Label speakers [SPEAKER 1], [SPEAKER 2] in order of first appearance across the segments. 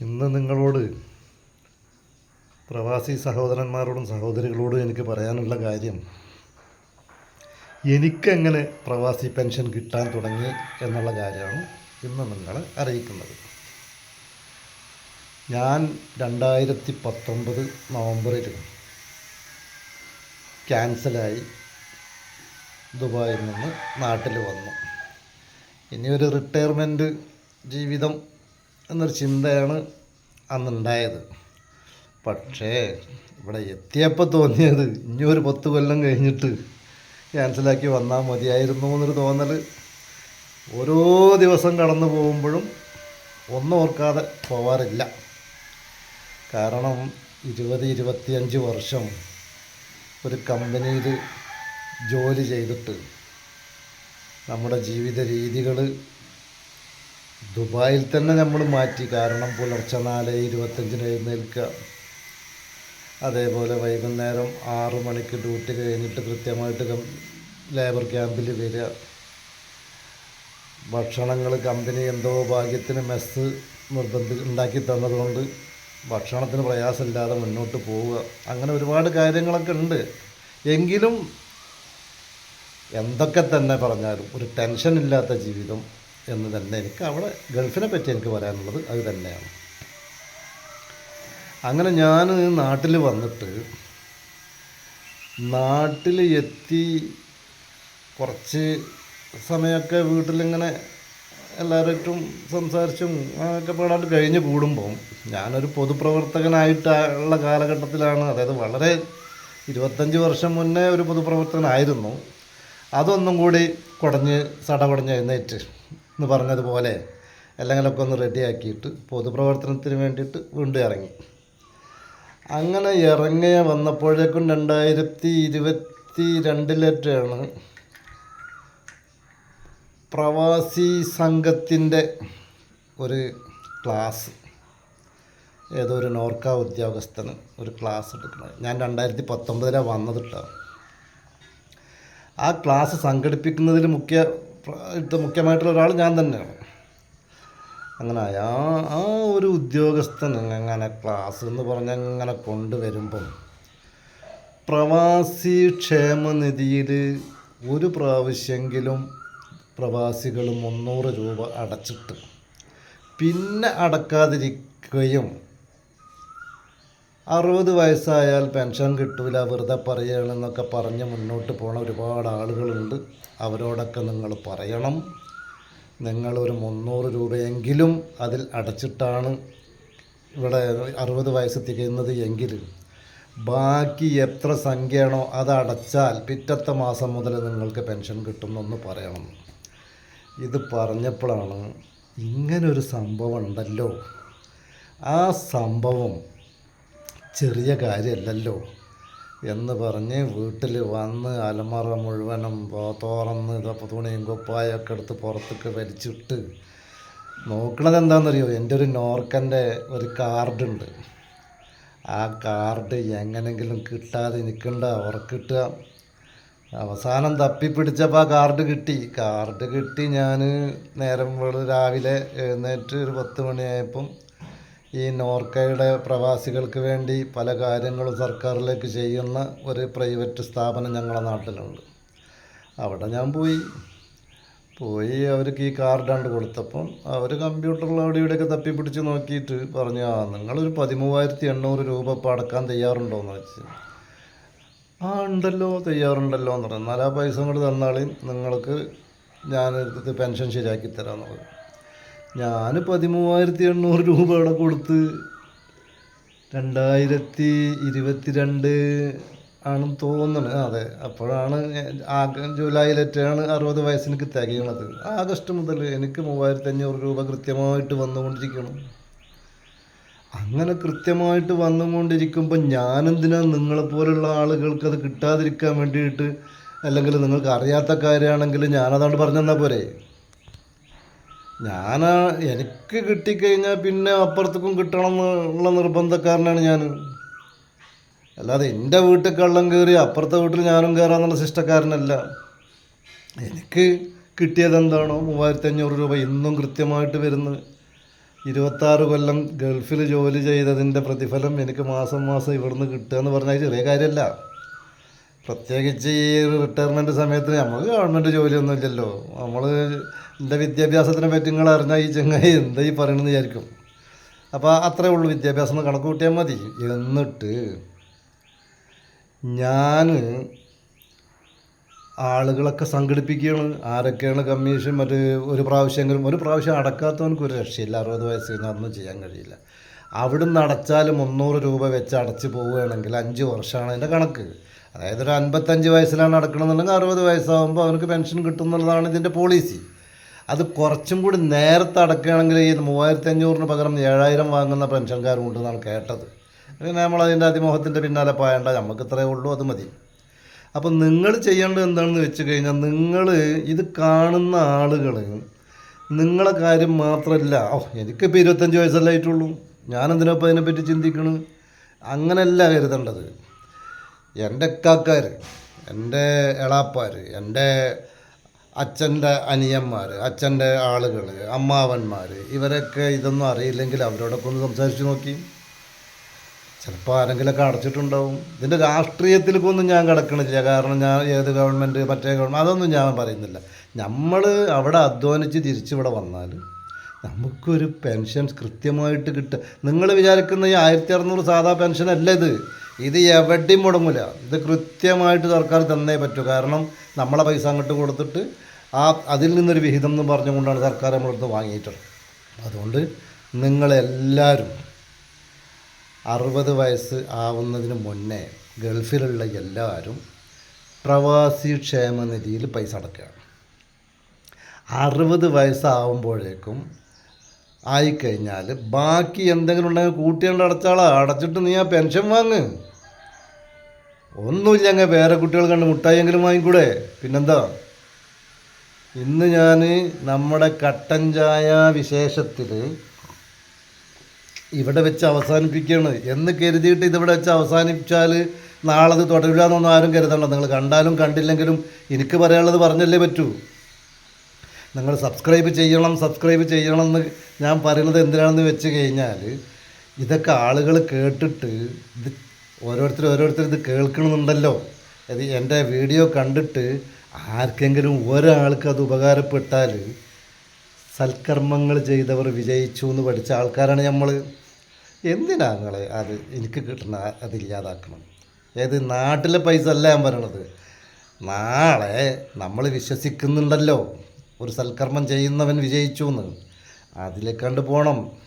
[SPEAKER 1] ഇന്ന് നിങ്ങളോട് പ്രവാസി സഹോദരന്മാരോടും സഹോദരികളോടും എനിക്ക് പറയാനുള്ള കാര്യം എനിക്കെങ്ങനെ പ്രവാസി പെൻഷൻ കിട്ടാൻ തുടങ്ങി എന്നുള്ള കാര്യമാണ് ഇന്ന് നിങ്ങളെ അറിയിക്കുന്നത്. ഞാൻ രണ്ടായിരത്തി പത്തൊമ്പത് നവംബറിൽ ക്യാൻസലായി ദുബായിൽ നിന്ന് നാട്ടിൽ വന്നു. ഇനിയൊരു റിട്ടയർമെന്റ് ജീവിതം എന്നൊരു ചിന്തയാണ് അന്നുണ്ടായത്. പക്ഷേ ഇവിടെ എത്തിയപ്പോൾ തോന്നിയത് ഇനി ഒരു പത്ത് കൊല്ലം കഴിഞ്ഞിട്ട് ക്യാൻസലാക്കി വന്നാൽ മതിയായിരുന്നു എന്നൊരു തോന്നൽ. ഓരോ ദിവസം കടന്നു പോകുമ്പോഴും ഒന്നും ഓർക്കാതെ പോവാറില്ല. കാരണം ഇരുപത് ഇരുപത്തിയഞ്ച് വർഷം ഒരു കമ്പനിയിൽ ജോലി ചെയ്തിട്ട് നമ്മുടെ ജീവിത രീതികൾ ദുബായിൽ തന്നെ നമ്മൾ മാറ്റി. കാരണം പുലർച്ചെ നാല് ഇരുപത്തഞ്ചിന് എഴുന്നേൽക്കുക. അതേപോലെ വൈകുന്നേരം ആറ് മണിക്ക് ഡ്യൂട്ടി കഴിഞ്ഞിട്ട് കൃത്യമായിട്ട് ലേബർ ക്യാമ്പിൽ വരിക. ഭക്ഷണങ്ങൾ കമ്പനി എന്തോ ഭാഗ്യത്തിന് മെസ്സ് നിർബന്ധി ഉണ്ടാക്കി തന്നതുകൊണ്ട് ഭക്ഷണത്തിന് പ്രയാസമില്ലാതെ മുന്നോട്ട് പോവുക. അങ്ങനെ ഒരുപാട് കാര്യങ്ങളൊക്കെ ഉണ്ട്. എങ്കിലും എന്തൊക്കെ തന്നെ പറഞ്ഞാലും ഒരു ടെൻഷൻ ഇല്ലാത്ത ജീവിതം. എന്ന് തന്നെ എനിക്ക് അവിടെ ഗൾഫിനെ പറ്റി എനിക്ക് പറയാനുള്ളത് അത് തന്നെയാണ്. അങ്ങനെ ഞാൻ നാട്ടിൽ വന്നിട്ട് നാട്ടിൽ എത്തി കുറച്ച് സമയമൊക്കെ വീട്ടിലിങ്ങനെ എല്ലാവരായിട്ടും സംസാരിച്ചും ഒക്കെ പാടാണ്ട് കഴിഞ്ഞ് കൂടുമ്പം ഞാനൊരു പൊതുപ്രവർത്തകനായിട്ടുള്ള കാലഘട്ടത്തിലാണ് അതായത് വളരെ ഇരുപത്തഞ്ച് വർഷം മുന്നേ ഒരു പൊതുപ്രവർത്തകനായിരുന്നു. അതൊന്നും കൂടി കുടഞ്ഞ് സടകുടഞ്ഞ് എഴുന്നേറ്റ് എന്ന് പറഞ്ഞതുപോലെ അല്ലെങ്കിലൊക്കെ ഒന്ന് റെഡിയാക്കിയിട്ട് പൊതുപ്രവർത്തനത്തിന് വേണ്ടിയിട്ട് വീണ്ടും ഇറങ്ങി. അങ്ങനെ ഇറങ്ങിയ വന്നപ്പോഴേക്കും രണ്ടായിരത്തി ഇരുപത്തി രണ്ടിലേറ്റാണ് പ്രവാസി സംഘത്തിന്റെ ഒരു ക്ലാസ് ഏതോ ഒരു നോർക്ക ഉദ്യോഗസ്ഥന് ഒരു ക്ലാസ് എടുക്കുന്നത്. ഞാൻ രണ്ടായിരത്തി പത്തൊമ്പതിലാണ് വന്നത് കേട്ടോ ആ ക്ലാസ് സംഘടിപ്പിക്കുന്നതിൽ മുഖ്യ ഇത് മുഖ്യമായിട്ടുള്ള ഒരാൾ ഞാൻ തന്നെയാണ്. അങ്ങനെ ആ ആ ഒരു ഉദ്യോഗസ്ഥൻ അങ്ങനെ ക്ലാസ് എന്ന് പറഞ്ഞ് അങ്ങനെ കൊണ്ടുവരുമ്പം പ്രവാസി ക്ഷേമനിധിയിൽ ഒരു പ്രാവശ്യമെങ്കിലും പ്രവാസികൾ മുന്നൂറ് രൂപ അടച്ചിട്ട് പിന്നെ അടക്കാതിരിക്കുകയും അറുപത് വയസ്സായാൽ പെൻഷൻ കിട്ടൂല വെറുതെ പറയുകയാണെന്നൊക്കെ പറഞ്ഞ് മുന്നോട്ട് പോണ ഒരുപാട് ആളുകളുണ്ട്. അവരോടൊക്കെ നിങ്ങൾ പറയണം. നിങ്ങളൊരു മുന്നൂറ് രൂപയെങ്കിലും അതിൽ അടച്ചിട്ടാണ് ഇവിടെ അറുപത് വയസ്സ് തികയുന്നത് എങ്കിൽ ബാക്കി എത്ര സംഖ്യയാണോ അത് അടച്ചാൽ പിറ്റത്തെ മാസം മുതൽ നിങ്ങൾക്ക് പെൻഷൻ കിട്ടുമെന്നൊന്ന് പറയണം. ഇത് പറഞ്ഞപ്പോഴാണ് ഇങ്ങനൊരു സംഭവം ഉണ്ടല്ലോ. ആ സംഭവം ചെറിയ കാര്യമല്ലല്ലോ എന്ന് പറഞ്ഞ് വീട്ടിൽ വന്ന് അലമറ മുഴുവനും തോറന്ന് ഇതപ്പോൾ തുണിയും കുപ്പായൊക്കെ എടുത്ത് പുറത്തൊക്കെ വലിച്ചിട്ട് നോക്കണത് എന്താണെന്നറിയോ? എന്റെ ഒരു നോർക്കന്റെ ഒരു കാർഡുണ്ട്. ആ കാർഡ് എങ്ങനെങ്കിലും കിട്ടാതെ നിൽക്കണ്ട ഉറക്കിട്ടുക. അവസാനം തപ്പിപ്പിടിച്ചപ്പോൾ ആ കാർഡ് കിട്ടി. കാർഡ് കിട്ടി ഞാൻ നേരം രാവിലെ എഴുന്നേറ്റ് ഒരു പത്ത് മണിയായപ്പം ഈ നോർക്കയുടെ പ്രവാസികൾക്ക് വേണ്ടി പല കാര്യങ്ങളും സർക്കാരിലേക്ക് ചെയ്യുന്ന ഒരു പ്രൈവറ്റ് സ്ഥാപനം ഞങ്ങളുടെ നാട്ടിലുണ്ട്. അവിടെ ഞാൻ പോയി. പോയി അവർക്ക് ഈ കാർഡാണ്ട് കൊടുത്തപ്പം അവർ കമ്പ്യൂട്ടറിൽ അവിടെ ഇവിടെയൊക്കെ തപ്പിപ്പിടിച്ച് നോക്കിയിട്ട് പറഞ്ഞു ആ നിങ്ങളൊരു പതിമൂവായിരത്തി എണ്ണൂറ് രൂപ ഇപ്പോൾ അടക്കാൻ തയ്യാറുണ്ടോയെന്ന് വെച്ച്. ആ ഉണ്ടല്ലോ തയ്യാറുണ്ടല്ലോ എന്ന് പറഞ്ഞു. എന്നാൽ ആ പൈസ കൊണ്ട് തന്നാളി നിങ്ങൾക്ക് ഇത് പെൻഷൻ ശരിയാക്കി തരാമെന്ന് പറഞ്ഞു. ഞാൻ പതിമൂവായിരത്തി എണ്ണൂറ് രൂപ അവിടെ കൊടുത്ത് രണ്ടായിരത്തി ഇരുപത്തിരണ്ട് ആണെന്ന് തോന്നുന്നത് അതെ. അപ്പോഴാണ് ജൂലൈയിലേറ്റാണ് അറുപത് വയസ്സിന് തികയണത് ആഗസ്റ്റ് മുതൽ എനിക്ക് മൂവായിരത്തി അഞ്ഞൂറ് രൂപ കൃത്യമായിട്ട് വന്നുകൊണ്ടിരിക്കണം. അങ്ങനെ കൃത്യമായിട്ട് വന്നുകൊണ്ടിരിക്കുമ്പോൾ ഞാനെന്തിനാ നിങ്ങളെപ്പോലുള്ള ആളുകൾക്ക് അത് കിട്ടാതിരിക്കാൻ വേണ്ടിയിട്ട്? അല്ലെങ്കിൽ നിങ്ങൾക്ക് അറിയാത്ത കാര്യമാണെങ്കിൽ ഞാനതാണ്ട് പറഞ്ഞു തന്നാൽ പോരെ. ഞാൻ എനിക്ക് കിട്ടിക്കഴിഞ്ഞാൽ പിന്നെ അപ്പുറത്തേക്കും കിട്ടണം എന്നുള്ള നിർബന്ധക്കാരനാണ് ഞാൻ അല്ലാതെ എന്റെ വീട്ടിൽ കള്ളം കയറി അപ്പുറത്തെ വീട്ടിൽ ഞാനും കയറാന്നുള്ള ശിഷ്ടക്കാരനല്ല. എനിക്ക് കിട്ടിയത് എന്താണോ മൂവായിരത്തി അഞ്ഞൂറ് രൂപ ഇന്നും കൃത്യമായിട്ട് വരുന്നത് ഇരുപത്താറ് കൊല്ലം ഗൾഫിൽ ജോലി ചെയ്തതിന്റെ പ്രതിഫലം എനിക്ക് മാസം മാസം ഇവിടുന്ന് കിട്ടുക എന്ന് പറഞ്ഞാൽ ചെറിയ കാര്യമല്ല. പ്രത്യേകിച്ച് ഈ റിട്ടയർമെന്റ് സമയത്ത് നമുക്ക് ഗവൺമെന്റ് ജോലിയൊന്നും ഇല്ലല്ലോ നമ്മൾ എന്റെ വിദ്യാഭ്യാസത്തിനെ പറ്റി നിങ്ങൾ അറിഞ്ഞാൽ ഈ ചങ്ങായി എന്താ ഈ പറയണമെന്ന് വിചാരിക്കും. അപ്പോൾ അത്രേ ഉള്ളൂ വിദ്യാഭ്യാസം എന്ന് കണക്ക് കൂട്ടിയാൽ മതി. എന്നിട്ട് ഞാൻ ആളുകളൊക്കെ സംഘടിപ്പിക്കുകയാണ്. ആരൊക്കെയാണ് കമ്മീഷൻ മറ്റ് ഒരു പ്രാവശ്യമെങ്കിലും ഒരു പ്രാവശ്യം അടക്കാത്തവനക്ക് ഒരു രക്ഷയില്ല. അറുപത് വയസ്സ് കഴിഞ്ഞാൽ അതൊന്നും ചെയ്യാൻ കഴിയില്ല. അവിടുന്ന് അടച്ചാൽ മുന്നൂറ് രൂപ വെച്ച് അടച്ച് പോവുകയാണെങ്കിൽ അഞ്ച് വർഷമാണ് അതിന്റെ കണക്ക്. അതായത് ഒരു അൻപത്തഞ്ച് വയസ്സിലാണ് അടക്കണമെന്നുണ്ടെങ്കിൽ അറുപത് വയസ്സാകുമ്പോൾ അവനക്ക് പെൻഷൻ കിട്ടും എന്നുള്ളതാണ് ഇതിന്റെ പോളിസി. അത് കുറച്ചും കൂടി നേരത്തെ അടക്കുകയാണെങ്കിൽ ഈ മൂവായിരത്തി അഞ്ഞൂറിന് പകരം ഏഴായിരം വാങ്ങുന്ന പെൻഷൻകാരും ഉണ്ടെന്നാണ് കേട്ടത്. പിന്നെ നമ്മളതിന്റെ അതിമോഹത്തിന്റെ പിന്നാലെ പായണ്ട നമുക്ക് ഇത്രയേ ഉള്ളൂ അത് മതി. അപ്പം നിങ്ങൾ ചെയ്യേണ്ടത് എന്താണെന്ന് വെച്ച് കഴിഞ്ഞാൽ നിങ്ങൾ ഇത് കാണുന്ന ആളുകൾ നിങ്ങളെ കാര്യം മാത്രമല്ല ഓ എനിക്കിപ്പോൾ ഇരുപത്തഞ്ച് വയസ്സല്ലേ ആയിട്ടുള്ളൂ. ഞാനെന്തിനാ ഇപ്പോൾ അതിനെപ്പറ്റി ചിന്തിക്കണ്? അങ്ങനെയല്ല കരുതേണ്ടത്. എന്റെ ഇക്കാക്കാർ എന്റെ എളാപ്പാർ എന്റെ അച്ഛന്റെ അനിയന്മാർ അച്ഛന്റെ ആളുകൾ അമ്മാവന്മാർ ഇവരൊക്കെ ഇതൊന്നും അറിയില്ലെങ്കിൽ അവരോടൊക്കെ ഒന്ന് സംസാരിച്ച് നോക്കി. ചിലപ്പോൾ ആരെങ്കിലുമൊക്കെ അടച്ചിട്ടുണ്ടാവും. ഇതിന്റെ രാഷ്ട്രീയത്തിലേക്കൊന്നും ഞാൻ കിടക്കണില്ല. കാരണം ഞാൻ ഏത് ഗവൺമെന്റ് മറ്റേ ഗവൺമെന്റ് അതൊന്നും ഞാൻ പറയുന്നില്ല. നമ്മൾ അവിടെ അധ്വാനിച്ച് തിരിച്ചിവിടെ വന്നാൽ നമുക്കൊരു പെൻഷൻ കൃത്യമായിട്ട് കിട്ടുക നിങ്ങൾ വിചാരിക്കുന്ന ഈ ആയിരത്തി അറുന്നൂറ് സാധാ പെൻഷൻ അല്ല ഇത്. ഇത് എവിടെയും മുടങ്ങില്ല ഇത് കൃത്യമായിട്ട് സർക്കാർ തന്നേ പറ്റൂ. കാരണം നമ്മളെ പൈസ അങ്ങോട്ട് കൊടുത്തിട്ട് ആ അതിൽ നിന്നൊരു വിഹിതം എന്ന് പറഞ്ഞുകൊണ്ടാണ് സർക്കാർ നമ്മളടുത്ത് വാങ്ങിയിട്ടുള്ളത്. അതുകൊണ്ട് നിങ്ങളെല്ലാവരും അറുപത് വയസ്സ് ആവുന്നതിന് മുന്നേ ഗൾഫിലുള്ള എല്ലാവരും പ്രവാസി ക്ഷേമനിധിയിൽ പൈസ അടക്കുകയാണ് അറുപത് വയസ്സാവുമ്പോഴേക്കും ആയിക്കഴിഞ്ഞാൽ ബാക്കി എന്തെങ്കിലും ഉണ്ടെങ്കിൽ കൂട്ടിയാണ്ട് അടച്ചാളാ. അടച്ചിട്ട് നീ ആ പെൻഷൻ വാങ്ങ്. ഒന്നുമില്ല അങ്ങ് വേറെ കുട്ടികൾ കണ്ട് മുട്ടായെങ്കിലും വാങ്ങിക്കൂടെ? പിന്നെന്താ? ഇന്ന് ഞാൻ നമ്മുടെ കട്ടൻ ചായ വിശേഷത്തിൽ ഇവിടെ വെച്ച് അവസാനിപ്പിക്കുകയാണ്. എന്ന് കരുതിയിട്ട് ഇതിവിടെ വെച്ച് അവസാനിപ്പിച്ചാൽ നാളെ അത് തുടരില്ല എന്നൊന്നും ആരും കരുതണ്ട. നിങ്ങൾ കണ്ടാലും കണ്ടില്ലെങ്കിലും എനിക്ക് പറയാനുള്ളത് പറഞ്ഞല്ലേ പറ്റൂ. നിങ്ങൾ സബ്സ്ക്രൈബ് ചെയ്യണം സബ്സ്ക്രൈബ് ചെയ്യണം എന്ന് ഞാൻ പറയുന്നത് എന്തിനാണെന്ന് വെച്ച് കഴിഞ്ഞാൽ ഇതൊക്കെ ആളുകൾ കേട്ടിട്ട് ഇത് ഓരോരുത്തർ ഓരോരുത്തർ ഇത് കേൾക്കണമെന്നുണ്ടല്ലോ. അത് എന്റെ വീഡിയോ കണ്ടിട്ട് ആർക്കെങ്കിലും ഒരാൾക്ക് അത് ഉപകാരപ്പെട്ടാൽ സൽക്കർമ്മങ്ങൾ ചെയ്തവർ വിജയിച്ചു എന്ന് പഠിച്ച ആൾക്കാരാണ് നമ്മൾ എന്തിനാ നിങ്ങളെ അത് എനിക്ക് കിട്ടണ അതില്ലാതാക്കണം ഏത് നാട്ടിലെ പൈസ അല്ല ഞാൻ പറയണത്. നാളെ നമ്മൾ വിശ്വസിക്കുന്നുണ്ടല്ലോ. ഒരു സൽക്കർമ്മം ചെയ്യുന്നവൻ വിജയിച്ചു എന്ന്. അതിലേക്കണ്ട് പോകണം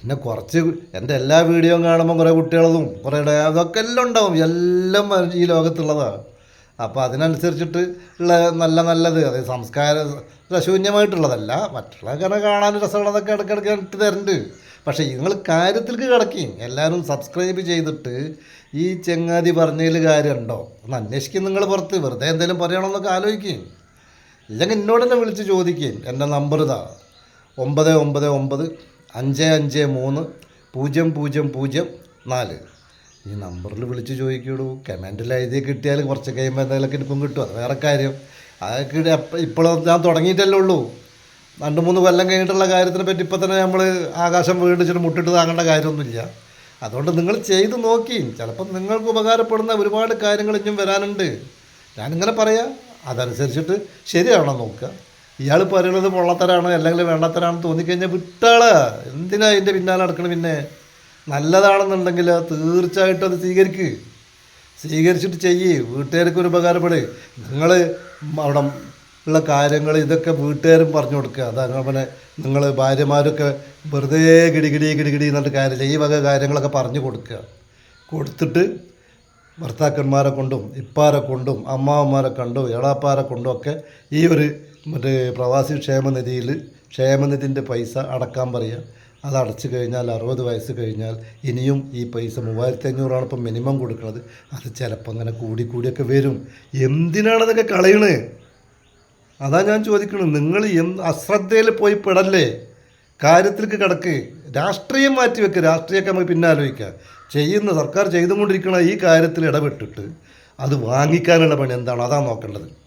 [SPEAKER 1] പിന്നെ കുറച്ച് എന്റെ എല്ലാ വീഡിയോയും കാണുമ്പോൾ കുറേ കുട്ടികളതും കുറേ അതൊക്കെ എല്ലാം ഉണ്ടാവും. എല്ലാം ഈ ലോകത്തുള്ളതാണ്. അപ്പോൾ അതിനനുസരിച്ചിട്ട് ഉള്ള നല്ല നല്ലത്. അത് സംസ്കാര ശൂന്യമായിട്ടുള്ളതല്ല. മറ്റുള്ള കാരണം കാണാൻ രസമുള്ളതൊക്കെ ഇടയ്ക്കിടയ്ക്ക് ഇട്ട് തരുന്നുണ്ട് പക്ഷേ നിങ്ങൾ കാര്യത്തിലേക്ക് കിടക്കുകയും എല്ലാവരും സബ്സ്ക്രൈബ് ചെയ്തിട്ട് ഈ ചെങ്ങാതി പറഞ്ഞതിൽ കാര്യമുണ്ടോ? ഒന്ന് അന്വേഷിക്കും നിങ്ങൾ പുറത്ത്. വെറുതെ എന്തെങ്കിലും പറയണമെന്നൊക്കെ ആലോചിക്കുകയും ഇല്ലെങ്കിൽ എന്നോട് തന്നെ വിളിച്ച് ചോദിക്കുകയും എന്റെ നമ്പർ ഇതാ. ഒമ്പത് ഒമ്പത് ഒമ്പത് അഞ്ച് അഞ്ച് മൂന്ന് പൂജ്യം പൂജ്യം പൂജ്യം നാല്. ഈ നമ്പറിൽ വിളിച്ച് ചോദിക്കുള്ളൂ. കമന്റിൽ എഴുതി കിട്ടിയാൽ കുറച്ച് കഴിയുമ്പോൾ എന്തെങ്കിലുമൊക്കെ എനിക്കും കിട്ടും. അത് വേറെ കാര്യം. അതൊക്കെ ഇപ്പോഴും ഞാൻ തുടങ്ങിയിട്ടല്ലേ ഉള്ളൂ. രണ്ട് മൂന്ന് കൊല്ലം കഴിഞ്ഞിട്ടുള്ള കാര്യത്തിനെ പറ്റി ഇപ്പം തന്നെ നമ്മൾ ആകാശം വീണ്ടിച്ചിട്ട് മുട്ടിട്ട് താങ്ങേണ്ട കാര്യമൊന്നുമില്ല. അതുകൊണ്ട് നിങ്ങൾ ചെയ്ത് നോക്കി. ചിലപ്പം നിങ്ങൾക്ക് ഉപകാരപ്പെടുന്ന ഒരുപാട് കാര്യങ്ങൾ ഇനിയും വരാനുണ്ട്. ഞാനിങ്ങനെ പറയാം. അതനുസരിച്ചിട്ട് ശരിയാണോ നോക്കുക. ഇയാൾ പറയുന്നത് പൊള്ളത്തരാണ് അല്ലെങ്കിൽ വേണ്ടത്തരാണെന്ന് തോന്നിക്കഴിഞ്ഞാൽ വിട്ടാൾ. എന്തിനാ അതിന്റെ പിന്നാലെ നടക്കണം പിന്നെ? നല്ലതാണെന്നുണ്ടെങ്കിൽ തീർച്ചയായിട്ടും അത് സ്വീകരിക്ക്. സ്വീകരിച്ചിട്ട് ചെയ്യ്. വീട്ടുകാർക്ക് ഒരു ഉപകാരപ്പെട്. നിങ്ങൾ അവിടെ ഉള്ള കാര്യങ്ങൾ ഇതൊക്കെ വീട്ടുകാരും പറഞ്ഞു കൊടുക്കുക. അതങ്ങനെ നിങ്ങൾ ഭാര്യമാരൊക്കെ വെറുതെ ഗിടിഗിടി ഗിടിഗിടി എന്നിട്ട് കാര്യമില്ല. ഈ വക കാര്യങ്ങളൊക്കെ പറഞ്ഞു കൊടുക്കുക. കൊടുത്തിട്ട് ഭർത്താക്കന്മാരെ കൊണ്ടും ഇപ്പാരെ കൊണ്ടും അമ്മാവന്മാരെ കൊണ്ടും എളാപ്പാരെ കൊണ്ടും ഒക്കെ ഈ ഒരു മറ്റേ പ്രവാസി ക്ഷേമനിധിയിൽ ക്ഷേമനിധിന്റെ പൈസ അടക്കാൻ പറയുക. അത് അടച്ചു കഴിഞ്ഞാൽ അറുപത് വയസ്സ് കഴിഞ്ഞാൽ ഇനിയും ഈ പൈസ മൂവായിരത്തി അഞ്ഞൂറാണ് ഇപ്പം മിനിമം കൊടുക്കുന്നത്. അത് ചിലപ്പോൾ അങ്ങനെ കൂടി കൂടിയൊക്കെ വരും. എന്തിനാണതൊക്കെ കളയണേ? അതാ ഞാൻ ചോദിക്കുന്നത് നിങ്ങൾ എന്ത് അശ്രദ്ധയിൽ പോയി പെടല്ലേ? കാര്യത്തിലേക്ക് കിടക്ക്. രാഷ്ട്രീയം മാറ്റി വെക്ക്. രാഷ്ട്രീയമൊക്കെ നമുക്ക് പിന്നെ ആലോചിക്കാം. ചെയ്യുന്ന സർക്കാർ ചെയ്തുകൊണ്ടിരിക്കുന്ന ഈ കാര്യത്തിൽ ഇടപെട്ടിട്ട് അത് വാങ്ങിക്കാനുള്ള പണി എന്താണോ അതാണ് നോക്കേണ്ടത്.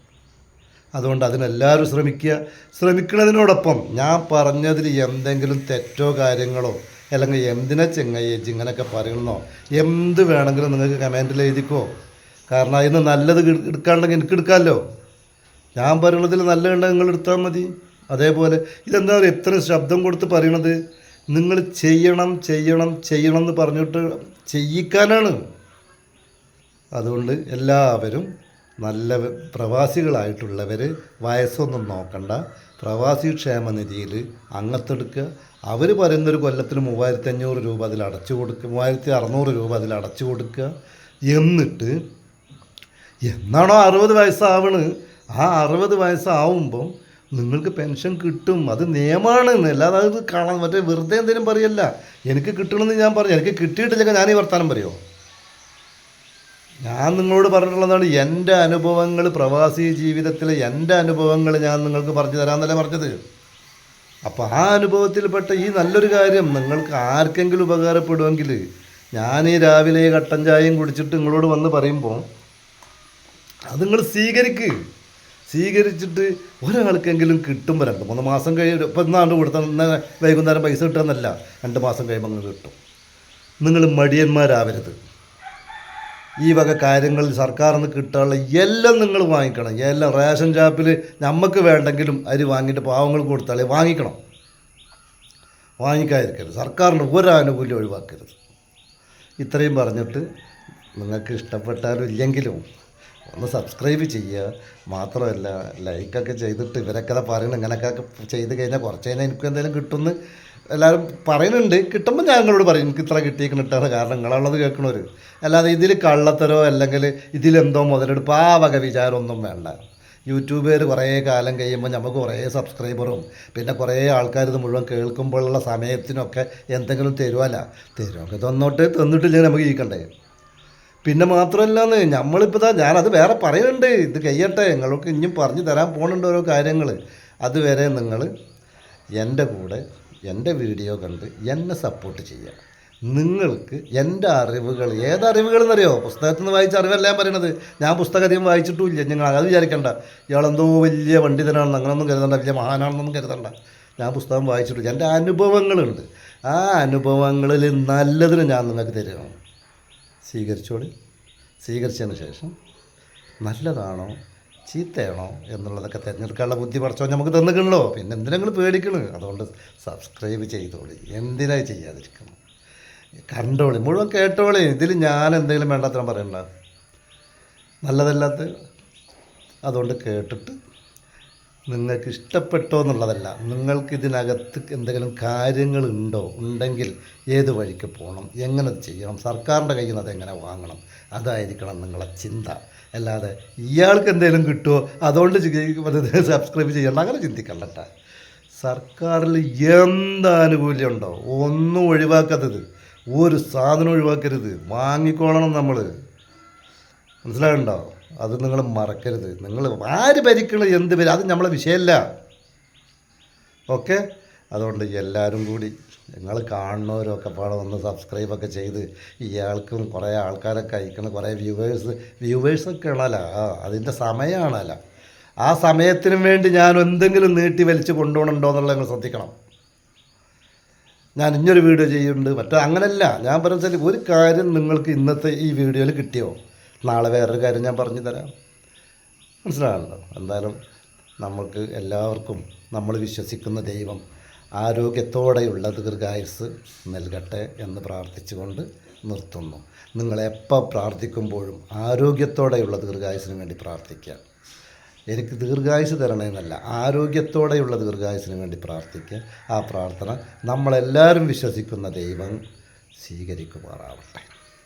[SPEAKER 1] അതുകൊണ്ട് അതിനെല്ലാവരും ശ്രമിക്കുക. ശ്രമിക്കുന്നതിനോടൊപ്പം ഞാൻ പറഞ്ഞതിൽ എന്തെങ്കിലും തെറ്റോ കാര്യങ്ങളോ അല്ലെങ്കിൽ എന്തിനാ ചെങ്ങയെ ഇങ്ങനെയൊക്കെ പറയണമെന്നോ എന്ത് വേണമെങ്കിലും നിങ്ങൾക്ക് കമന്റിൽ എഴുതിക്കോ. കാരണം അതിന് നല്ലത് എടു- എടുക്കാണ്ടെങ്കിൽ എനിക്ക് എടുക്കാമല്ലോ. ഞാൻ പറയണതിൽ നല്ലതുണ്ടെങ്കിൽ നിങ്ങൾ എടുത്താൽ മതി. അതേപോലെ ഇതെന്താ പറയുക? ഇത്ര ശബ്ദം കൊടുത്ത് പറയണത് നിങ്ങൾ ചെയ്യണം ചെയ്യണം ചെയ്യണം എന്ന് പറഞ്ഞിട്ട് ചെയ്യിക്കാനാണ്. അതുകൊണ്ട് എല്ലാവരും നല്ല പ്രവാസികളായിട്ടുള്ളവർ വയസ്സൊന്നും നോക്കണ്ട. പ്രവാസി ക്ഷേമനിധിയിൽ അംഗത്തെടുക്കുക. അവർ പറയുന്നൊരു കൊല്ലത്തിന് മൂവായിരത്തി അഞ്ഞൂറ് രൂപ അതിൽ അടച്ചു കൊടുക്കുക. മൂവായിരത്തി അറുന്നൂറ് രൂപ അതിൽ അടച്ചു കൊടുക്കുക. എന്നിട്ട് എന്നാണോ അറുപത് വയസ്സാവണ്? ആ അറുപത് വയസ്സാവുമ്പം നിങ്ങൾക്ക് പെൻഷൻ കിട്ടും. അത് നിയമമാണ് അല്ലാതെ അത് കാണാൻ മറ്റേ വെറുതെ എന്തെങ്കിലും പറയല്ല. എനിക്ക് കിട്ടണമെന്ന് ഞാൻ പറഞ്ഞു എനിക്ക് കിട്ടിയിട്ടില്ലെങ്കിൽ ഞാൻ ഈ വർത്താനം പറയുമോ ഞാൻ നിങ്ങളോട് പറഞ്ഞിട്ടുള്ളതാണ് എന്റെ അനുഭവങ്ങൾ പ്രവാസി ജീവിതത്തിലെ എന്റെ അനുഭവങ്ങൾ ഞാൻ നിങ്ങൾക്ക് പറഞ്ഞു തരാമെന്നല്ലേ പറഞ്ഞത്. അപ്പോൾ ആ അനുഭവത്തിൽപ്പെട്ട ഈ നല്ലൊരു കാര്യം നിങ്ങൾക്ക് ആർക്കെങ്കിലും ഉപകാരപ്പെടുമെങ്കിൽ ഞാൻ ഈ രാവിലെ കട്ടൻ ചായയും കുടിച്ചിട്ട് നിങ്ങളോട് വന്ന് പറയുമ്പോൾ അത് നിങ്ങൾ സ്വീകരിക്ക്. സ്വീകരിച്ചിട്ട് ഒരാൾക്കെങ്കിലും കിട്ടുമ്പോൾ രണ്ട് മൂന്ന് മാസം കഴിയും ഇപ്പം ഇന്നാണ്ട് കൊടുത്താൽ ഇന്ന് വൈകുന്നേരം പൈസ കിട്ടുമെന്നല്ല രണ്ട് മാസം കഴിയുമ്പോൾ നിങ്ങൾ കിട്ടും. നിങ്ങൾ മടിയന്മാരാവരുത്. ഈ വക കാര്യങ്ങളിൽ സർക്കാരിൽ നിന്ന് കിട്ടാനുള്ള എല്ലാം നിങ്ങൾ വാങ്ങിക്കണം. എല്ലാം റേഷൻ ഷാപ്പിൽ നമുക്ക് വേണ്ടെങ്കിലും അരി വാങ്ങിയിട്ട് പാവങ്ങൾക്ക് കൊടുത്താലേ വാങ്ങിക്കണം. വാങ്ങിക്കാതിരിക്കരുത്. സർക്കാരിന്റെ ഒരു ആനുകൂല്യം ഒഴിവാക്കരുത്. ഇത്രയും പറഞ്ഞിട്ട് നിങ്ങൾക്ക് ഇഷ്ടപ്പെട്ടാലും ഇല്ലെങ്കിലും ഒന്ന് സബ്സ്ക്രൈബ് ചെയ്യുക. മാത്രമല്ല ലൈക്കൊക്കെ ചെയ്തിട്ട് ഇവരൊക്കെ പറയണം ഇങ്ങനെയൊക്കെ ചെയ്ത് കഴിഞ്ഞാൽ കുറച്ച് കഴിഞ്ഞാൽ എനിക്ക് എന്തെങ്കിലും കിട്ടുമെന്ന് എല്ലാവരും പറയുന്നുണ്ട്. കിട്ടുമ്പോൾ ഞാൻ നിങ്ങളോട് പറയും എനിക്ക് ഇത്ര കിട്ടിയേക്കിട്ടാണ് കാരണം നിങ്ങളുള്ളത് കേൾക്കണവർ അല്ലാതെ ഇതിൽ കള്ളത്തരോ അല്ലെങ്കിൽ ഇതിലെന്തോ മുതലെടുപ്പ് ആ വക വിചാരമൊന്നും വേണ്ട. യൂട്യൂബുകാർ കുറേ കാലം കഴിയുമ്പോൾ നമുക്ക് കുറേ സബ്സ്ക്രൈബറും പിന്നെ കുറേ ആൾക്കാർ ഇത് മുഴുവൻ കേൾക്കുമ്പോഴുള്ള സമയത്തിനൊക്കെ എന്തെങ്കിലും തരുമല്ല തരുമൊക്കെ തന്നോട്ട് തന്നിട്ടില്ലെങ്കിൽ നമുക്ക് ജീവിക്കണ്ടേ? പിന്നെ മാത്രമല്ലെന്ന് നമ്മളിപ്പോൾ ഇതാ ഞാനത് വേറെ പറയുന്നുണ്ട്. ഇത് കഴിയട്ടെ. നിങ്ങൾക്ക് ഇനിയും പറഞ്ഞു തരാൻ പോകുന്നുണ്ട് ഓരോ കാര്യങ്ങൾ അതുവരെ നിങ്ങൾ എന്റെ കൂടെ എന്റെ വീഡിയോ കണ്ട് എന്നെ സപ്പോർട്ട് ചെയ്യുക. നിങ്ങൾക്ക് എന്റെ അറിവുകൾ ഏത് അറിവുകൾ എന്നറിയോ പുസ്തകത്തിൽ നിന്ന് വായിച്ച അറിവല്ല ഞാൻ പറയണത്. ഞാൻ പുസ്തകം അധികം വായിച്ചിട്ടുമില്ല. നിങ്ങൾ അത് വിചാരിക്കണ്ട. ഇയാളെന്തോ വലിയ പണ്ഡിതനാണെന്ന് അങ്ങനെയൊന്നും കരുതണ്ട. വലിയ മഹാനാണെന്നൊന്നും കരുതണ്ട. ഞാൻ പുസ്തകം വായിച്ചിട്ടില്ല. എന്റെ അനുഭവങ്ങളുണ്ട്. ആ അനുഭവങ്ങളിൽ നല്ലതിന് ഞാൻ നിങ്ങൾക്ക് തരുകയാണ്. സ്വീകരിച്ചോളി. സ്വീകരിച്ചതിന് ശേഷം നല്ലതാണോ? ചീത്തയാണോ എന്നുള്ളതൊക്കെ തിരഞ്ഞെടുക്കാനുള്ള ബുദ്ധി പറിച്ചോ നമുക്ക് തന്നിക്കണല്ലോ പിന്നെ എന്തിനാ നിങ്ങൾ പേടിക്കണ്? അതുകൊണ്ട് സബ്സ്ക്രൈബ് ചെയ്തോളി. എന്തിനായി ചെയ്യാതിരിക്കണം? കണ്ടോളി. മുഴുവൻ കേട്ടോളി. ഇതിൽ ഞാൻ എന്തെങ്കിലും വേണ്ടത്ര പറയണ്ട. നല്ലതല്ലാത്ത? അതുകൊണ്ട് കേട്ടിട്ട് നിങ്ങൾക്ക് ഇഷ്ടപ്പെട്ടോ എന്നുള്ളതല്ല. നിങ്ങൾക്ക് ഇതിനകത്ത് എന്തെങ്കിലും കാര്യങ്ങളുണ്ടോ? ഉണ്ടെങ്കിൽ ഏത് വഴിക്ക് പോകണം? എങ്ങനെ ചെയ്യണം? സർക്കാരിന്റെ കയ്യിൽ നിന്ന് അതെങ്ങനെ വാങ്ങണം? അതായിരിക്കണം നിങ്ങളെ ചിന്ത. അല്ലാതെ ഇയാൾക്ക് എന്തെങ്കിലും കിട്ടുമോ അതുകൊണ്ട് സബ്സ്ക്രൈബ് ചെയ്യണം അങ്ങനെ ചിന്തിക്കണ്ടട്ട. സർക്കാരിൽ എന്ത് ആനുകൂല്യം ഉണ്ടോ ഒന്നും ഒഴിവാക്കാത്തത്. ഒരു സാധനം ഒഴിവാക്കരുത്. വാങ്ങിക്കോളണം നമ്മൾ മനസ്സിലാകണ്ടോ അത് നിങ്ങൾ മറക്കരുത്. നിങ്ങൾ ആര് ഭരിക്കണം എന്ത് പേര് അത് നമ്മളെ വിഷയമല്ല. ഓക്കെ? അതുകൊണ്ട് എല്ലാവരും കൂടി നിങ്ങൾ കാണുന്നവരൊക്കെ പാടെ ഒന്ന് സബ്സ്ക്രൈബൊക്കെ ചെയ്ത് ഇയാൾക്കും കുറേ ആൾക്കാരൊക്കെ അയക്കണം കുറേ വ്യൂവേഴ്സ് വ്യൂവേഴ്സൊക്കെ ആ അതിന്റെ സമയമാണല്ല. ആ സമയത്തിനും വേണ്ടി ഞാൻ എന്തെങ്കിലും നീട്ടി വലിച്ച് കൊണ്ടുപോകണുണ്ടോ എന്നുള്ളത് നിങ്ങൾ ശ്രദ്ധിക്കണം. ഞാൻ ഇന്നൊരു വീഡിയോ ചെയ്യുന്നുണ്ട്. മറ്റേ അങ്ങനല്ല. ഞാൻ പറഞ്ഞാൽ ഒരു കാര്യം നിങ്ങൾക്ക് ഇന്നത്തെ ഈ വീഡിയോയിൽ കിട്ടിയോ? നാളെ വേറൊരു കാര്യം ഞാൻ പറഞ്ഞു തരാം. മനസ്സിലാണല്ലോ എന്തായാലും നമ്മൾക്ക് എല്ലാവർക്കും നമ്മൾ വിശ്വസിക്കുന്ന ദൈവം ആരോഗ്യത്തോടെയുള്ള ദീർഘായുസ് നൽകട്ടെ എന്ന് പ്രാർത്ഥിച്ചുകൊണ്ട് നിർത്തുന്നു. നിങ്ങളെപ്പോൾ പ്രാർത്ഥിക്കുമ്പോഴും ആരോഗ്യത്തോടെയുള്ള ദീർഘായുസിന് വേണ്ടി പ്രാർത്ഥിക്കുക. എനിക്ക് ദീർഘായുസ് തരണമെന്നല്ല ആരോഗ്യത്തോടെയുള്ള ദീർഘായുസിന് വേണ്ടി പ്രാർത്ഥിക്കുക. ആ പ്രാർത്ഥന നമ്മളെല്ലാവരും വിശ്വസിക്കുന്ന ദൈവം സ്വീകരിക്കുമാറാവട്ടെ.